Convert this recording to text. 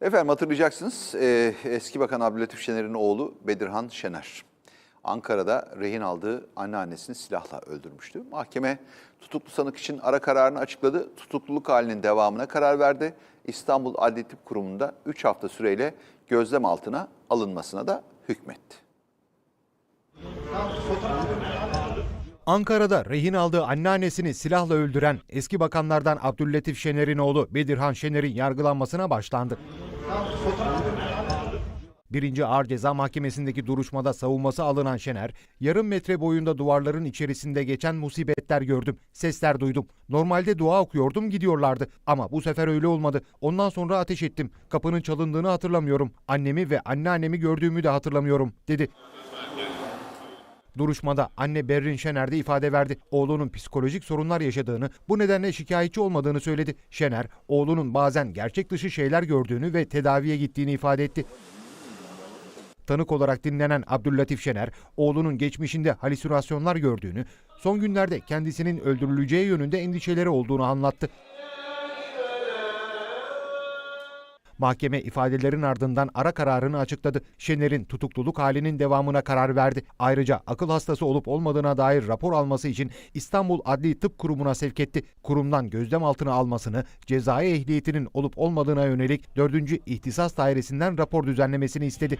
Efendim hatırlayacaksınız e, eski bakan Abdülatif Şener'in oğlu Bedirhan Şener. Ankara'da rehin aldığı anneannesini silahla öldürmüştü. Mahkeme tutuklu sanık için ara kararını açıkladı. Tutukluluk halinin devamına karar verdi. İstanbul Adli Tıp Kurumu'nda 3 hafta süreyle gözlem altına alınmasına da hükmetti. Ankara'da rehin aldığı anneannesini silahla öldüren eski bakanlardan Abdüllatif Şener'in oğlu Bedirhan Şener'in yargılanmasına başlandı. Birinci Ağır Ceza Mahkemesi'ndeki duruşmada savunması alınan Şener, yarım metre boyunda duvarların içerisinde geçen musibetler gördüm, sesler duydum. Normalde dua okuyordum gidiyorlardı ama bu sefer öyle olmadı. Ondan sonra ateş ettim. Kapının çalındığını hatırlamıyorum. Annemi ve anneannemi gördüğümü de hatırlamıyorum, dedi. Duruşmada anne Berrin Şener de ifade verdi. Oğlunun psikolojik sorunlar yaşadığını, bu nedenle şikayetçi olmadığını söyledi. Şener, oğlunun bazen gerçek dışı şeyler gördüğünü ve tedaviye gittiğini ifade etti. Tanık olarak dinlenen Abdüllatif Şener, oğlunun geçmişinde halüsinasyonlar gördüğünü, son günlerde kendisinin öldürüleceği yönünde endişeleri olduğunu anlattı. Mahkeme ifadelerin ardından ara kararını açıkladı. Şener'in tutukluluk halinin devamına karar verdi. Ayrıca akıl hastası olup olmadığına dair rapor alması için İstanbul Adli Tıp Kurumu'na sevk etti. Kurumdan gözlem altına almasını, cezai ehliyetinin olup olmadığına yönelik 4. İhtisas Dairesi'nden rapor düzenlemesini istedi.